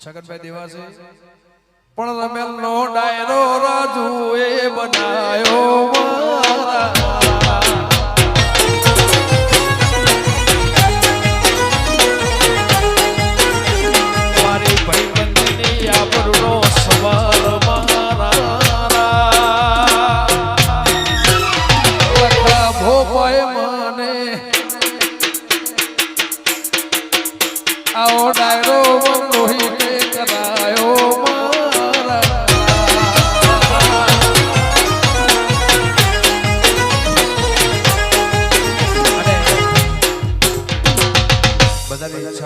છગનભાઈ દેવાસી પણ રમેલ નો ડાયરો રાજુ એ બનાયો મારા. આવો ડાયરો বাজারে ইচ্ছা